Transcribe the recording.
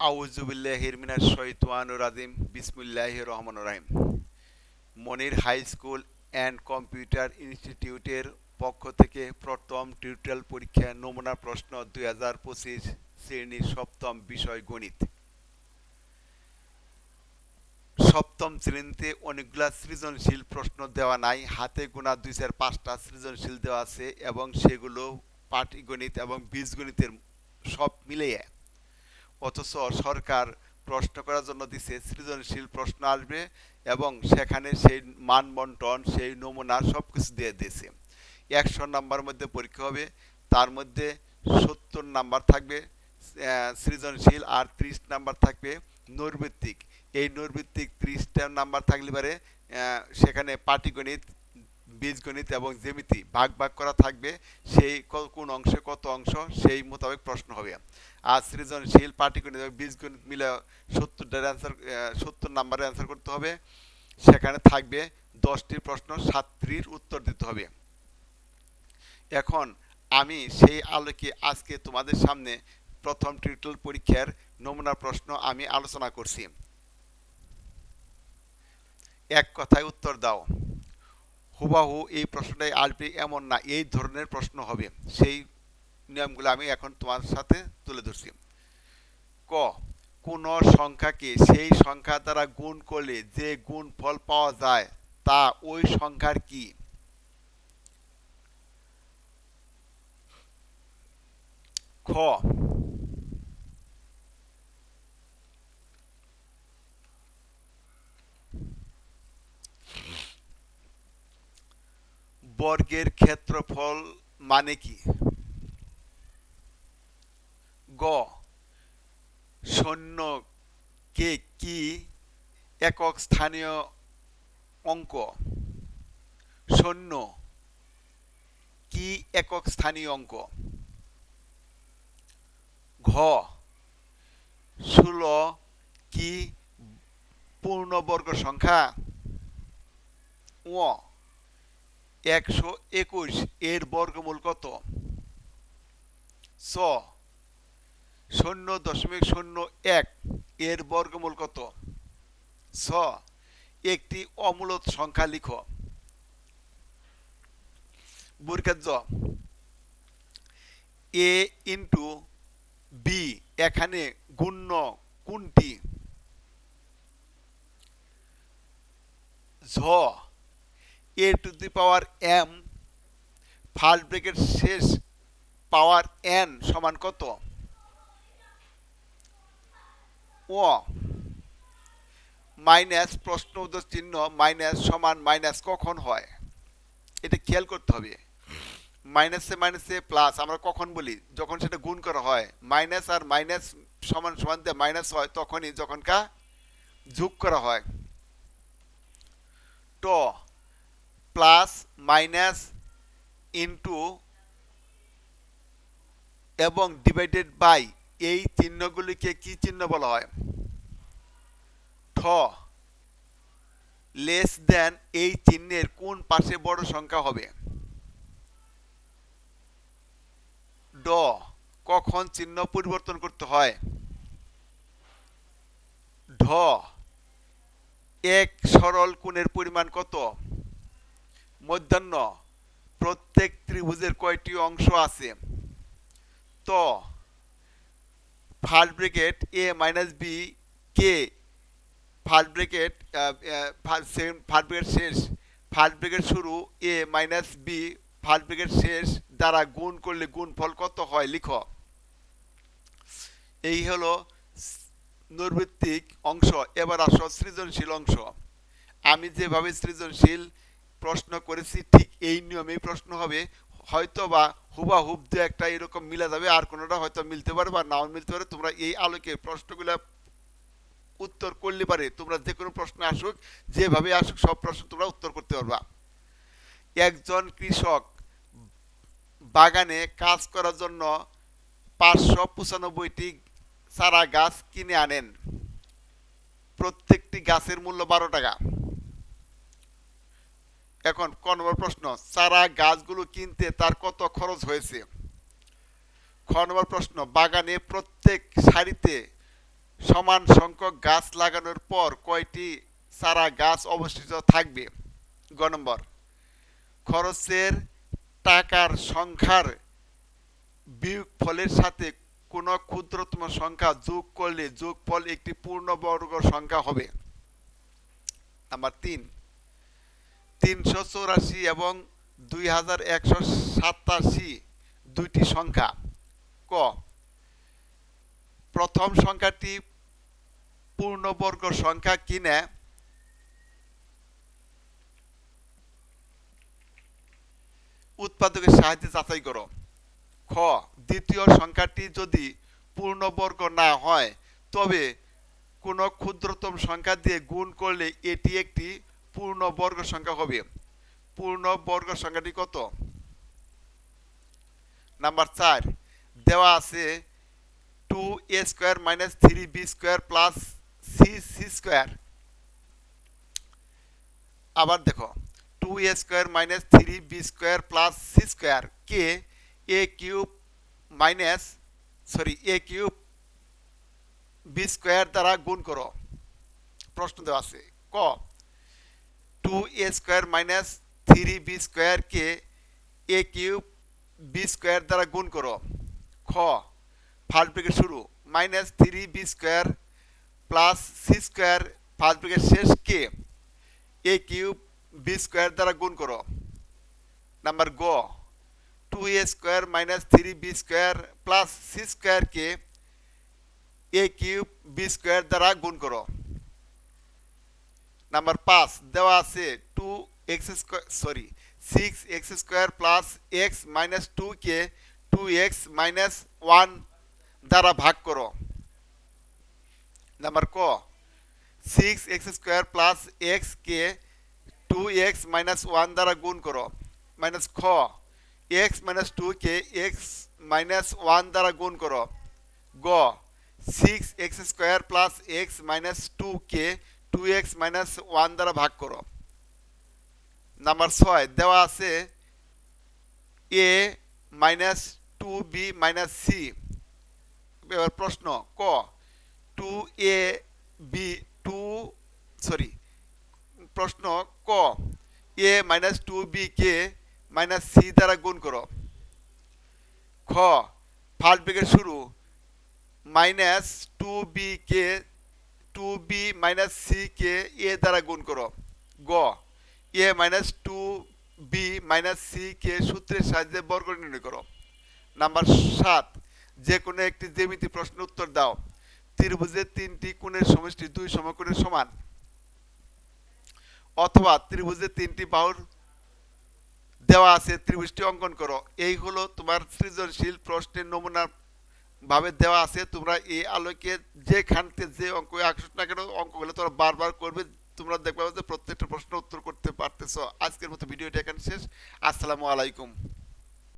আউজুবিল্লাহির মিনাশ শৈতানির রাজিম, বিসমিল্লাহির রহমান রহিম। Monir high school and computer ইনস্টিটিউটের পক্ষ থেকে প্রথম টিউটোরিয়াল পরীক্ষা নমুনা প্রশ্ন দুই হাজার পঁচিশ শ্রেণির সপ্তম বিষয় গণিত। সপ্তম শ্রেণীতে অনেকগুলা সৃজনশীল প্রশ্ন দেওয়া নাই, হাতে গোনা দুই চার পাঁচটা সৃজনশীল দেওয়া আছে এবং সেগুলো পাটিগণিত এবং বীজগণিতের সব মিলিয়ে অথচ সরকার প্রশ্ন করার জন্য দিছে, সৃজনশীল প্রশ্ন আসবে এবং সেখানে সেই মানবন্টন, সেই নমুনা সব কিছু দিয়ে দিয়েছে। একশো নাম্বার মধ্যে পরীক্ষা হবে, তার মধ্যে সত্তর নাম্বার থাকবে সৃজনশীল আর ত্রিশ নাম্বার থাকবে নৈর্ভিত্তিক এই নৈর্ভিত্তিক ত্রিশটা নাম্বার থাকলে পারে সেখানে পাটিগণিত, বীজগণিত এবং জ্যামিতি ভাগ ভাগ করা থাকবে। সেই কোন অংশে কত অংশ, সেই মোতাবেক প্রশ্ন হবে। আর সৃজনশীল পাটিগণিত বীজগণিত মিলে সত্তরটার অ্যান্সার সত্তর নাম্বারের অ্যান্সার করতে হবে। সেখানে থাকবে দশটি প্রশ্ন, সাতটির উত্তর দিতে হবে। এখন আমি সেই আলোকে আজকে তোমাদের সামনে প্রথম টিউটোরিয়াল পরীক্ষার নমুনা প্রশ্ন আমি আলোচনা করছি। এক কথায় উত্তর দাও। হুবাহু এই প্রশ্নটাই আসবে এমন না, এই ধরনের প্রশ্ন হবে। সেই নিয়মগুলো আমি এখন তোমার সাথে তুলে ধরছি। ক, কোন সংখ্যাকে সেই সংখ্যা দ্বারা গুণ করলে যে গুণ ফল পাওয়া যায়, তা ওই সংখ্যার কি? খ, বর্গের ক্ষেত্রফল মানে কি? গ। শূন্য কে একক স্থানীয় অঙ্ক? শূন্য কি একক স্থানীয় অঙ্ক? ঘ। ষোলো কি পূর্ণবর্গ সংখ্যা? ও একশো একুশ এর বর্গমূল কত? ছ। শূন্য দশমিক শূন্য এক, এর বর্গমূল কত? ছ, একটি অমূলত সংখ্যা লিখো। এ ইন্টু বি, এখানে গুণ্য কোনটি? ঝ, A to the power M, first bracket শেষ পাওয়ার এন সমান কত? ও। মাইনাস প্রশ্ন চিহ্ন মাইনাস সমান মাইনাস কখন হয়? এটা খেয়াল করতে হবে। মাইনাসে মাইনাসে প্লাস আমরা কখন বলি? যখন সেটা গুণ করা হয়, মাইনাস আর মাইনাস সমান সমান দিয়ে মাইনাস হয়, তখনই যখন কা যোগ করা হয়। ট প্লাস মাইনাস ইন্টু এবং ডিভাইডেড বাই এই চিহ্নগুলিকে কি চিহ্ন বলা হয়? ঠ লেস দেন এই চিহ্নের কোন পাশে বড় সংখ্যা হবে? ড, কখন চিহ্ন পরিবর্তন করতে হয়? ঢ, এক সরল কোণের পরিমাণ কত? মধ্যাহ্ন, প্রত্যেক ত্রিভুজের কয়টি অংশ আছে? ত first bracket A minus B K first bracket first bracket শেষ। ফার্স্ট ব্রেকেট শুরু, A minus B first bracket শেষ, দ্বারা গুণ করলে গুণফল কত হয় লিখো। এই হলো নৈর্ভিত্তিক অংশ। এবার আসো সৃজনশীল অংশ। আমি যেভাবে সৃজনশীল প্রশ্ন করেছি, ঠিক এই নিয়মেই প্রশ্ন হবে। হয়তো বা হুবাহুব দু একটা এরকম মিলে যাবে, আর কোনোটা হয়তো মিলতে পারে বা নাও মিলতে পারে। তোমরা এই আলোকে প্রশ্নগুলো উত্তর করলে পারে। তোমরা যে কোনো প্রশ্ন আসুক, যেভাবে আসুক, সব প্রশ্ন তোমরা উত্তর করতে পারবা। একজন কৃষক বাগানে কাজ করার জন্য পাঁচশো পঁচানব্বইটি চারা গাছ কিনে আনেন। প্রত্যেকটি গাছের মূল্য বারো টাকা। এখন ক নম্বর প্রশ্ন, চারা গাছগুলো কিনতে তার কত খরচ হয়েছে? খ নম্বর প্রশ্ন, বাগানে প্রত্যেক সারিতে সমান সংখ্যক গাছ লাগানোর পর কয়টি চারা গাছ অবশিষ্ট থাকবে? গ নম্বর, খরচের টাকার সংখ্যার বিয়োগফলের সাথে কোনো ক্ষুদ্রতম সংখ্যা যোগ করলে যোগফল একটি পূর্ণবর্গ সংখ্যা হবে। নাম্বার তিন তিনশো চৌরাশি এবং দুই হাজার একশো সাতাশি দুইটি সংখ্যা। ক। প্রথম সংখ্যাটি পূর্ণবর্গ সংখ্যা কিনে? উৎপাদকের সাহায্যে যাচাই করো। খ। দ্বিতীয় সংখ্যাটি যদি পূর্ণবর্গ না হয়, তবে কোনো ক্ষুদ্রতম সংখ্যা দিয়ে গুণ করলে এটি একটি পূর্ণবর্গ সংখ্যা হবে। পূর্ণবর্গ সংখ্যাটি কত? নাম্বার চার, দেওয়া আছে two A square minus three B square plus C C square আবার দেখো two A square minus three B square plus C square K? A cube minus sorry A cube B square দ্বারা গুণ করো। প্রশ্ন দেওয়া আছে, ক? Two A square minus three B স্কোয়ারকে এ কিউব বি স্কোয়ার দ্বারা গুণ করো। খ ফার্স্ট ব্রেকেট শুরু minus three B square plus C square first bracket শেষ কে? এ কিউব বি স্কোয়ার দ্বারা গুণ করো। নাম্বার গ two A square minus three B square plus C স্কোয়ারকে এ কিউব বি স্কোয়ার দ্বারা গুণ করো। নাম্বার পাঁচ দেওয়া আছে two X square sorry six X square plus X minus two কে টু এক্স মাইনাস ওয়ান দ্বারা ভাগ করো। নাম্বার ক six X square plus X কে টু এক্স মাইনাস ওয়ান দ্বারা গুণ করো। মাইনাস খ এক্স মাইনাস টু কে এক্স মাইনাস ওয়ান দ্বারা গুণ করো। গ six X square plus X minus two কে টু এক্স মাইনাস ওয়ান দ্বারা ভাগ করো। নাম্বার ছয়, দেওয়া আছে A minus two B minus C এবার প্রশ্ন, ক? Two A B two sorry প্রশ্ন, ক? এ মাইনাস টু বি কে মাইনাস সি দ্বারা গুণ করো। খ ফার্স্ট ব্রেকেট শুরু মাইনাস টু বি কে টু বি মাইনাস সি কে এ দ্বারা গুণ করো। গ A minus two B minus C কে সূত্রের সাহায্যে বর্গ নির্ণয় করো। নাম্বার সাত, যে কোনো একটি জ্যামিতি প্রশ্ন উত্তর দাও। ত্রিভুজের তিনটি কোণের সমষ্টি দুই সমকোণের সমান। অথবা ত্রিভুজের তিনটি বাহুর দেওয়া আছে, ত্রিভুজটি অঙ্কন করো। এই হলো তোমার সৃজনশীল প্রশ্নের নমুনা ভাবে দেওয়া আছে, তোমরা এই আলোকে যেখানতে যে অঙ্ক আসুক না কেন, অঙ্কগুলো তোমরা বারবার করবে, তোমরা দেখবে যে প্রত্যেকটা প্রশ্ন উত্তর করতে পারতেছ। আজকের মতো ভিডিওটা এখানে শেষ। আসসালামু আলাইকুম।